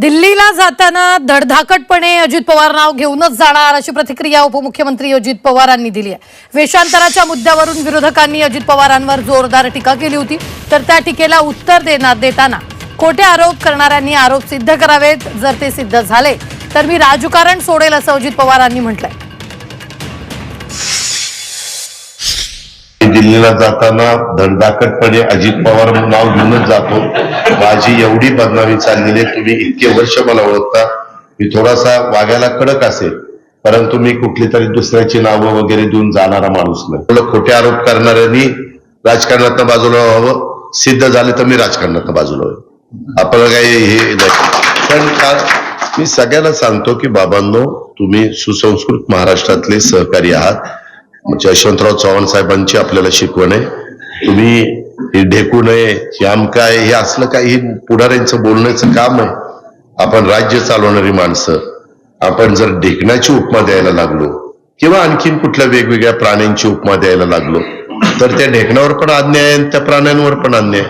दिल्लीला जाताना धडधाकटपणे अजित पवार नाव घेऊनच जाणार अशी प्रतिक्रिया उपमुख्यमंत्री अजित पवारांनी दिली आहे. वेषांतराच्या मुद्द्यावरून विरोधकांनी अजित पवारांवर जोरदार टीका केली होती. तर त्या टीकेला उत्तर देणार देताना खोटे आरोप करणाऱ्यांनी आरोप सिद्ध करावेत. जर ते सिद्ध झाले तर मी राजकारण सोडेल असं अजित पवारांनी म्हटलंय. मी दिल्लीला जाताना धडधाकटपणे अजित पवार नाव घेऊनच जातो. माझी एवढी बदनामी चाललेली आहे तुम्ही इतके वर्ष मला ओळखता. मी थोडासा वागायला कडक असेल परंतु मी कुठली तरी दुसऱ्याची नावं वगैरे देऊन जाणारा माणूस नाही. तुला खोटे आरोप करणाऱ्यांनी राजकारणात बाजूला व्हावं सिद्ध झाले तर मी राजकारणात बाजूला व्हावं आपल्याला काही हे नाही. पण का- मी सगळ्यांना सांगतो की बाबांनो तुम्ही सुसंस्कृत महाराष्ट्रातले सहकारी आहात. यशवंतराव चव्हाण साहेबांची आपल्याला शिकवण आहे तुम्ही हे ढेकू नये हे काय हे असलं काय हे पुढाऱ्यांचं बोलण्याचं काम आहे आपण राज्य चालवणारी माणसं आपण जर ढेकण्याची उपमा द्यायला लागलो किंवा आणखीन कुठल्या वेगवेगळ्या प्राण्यांची उपमा द्यायला लागलो तर त्या ढेकणावर पण अन्याय आहे आणि त्या प्राण्यांवर पण अन्याय आहे.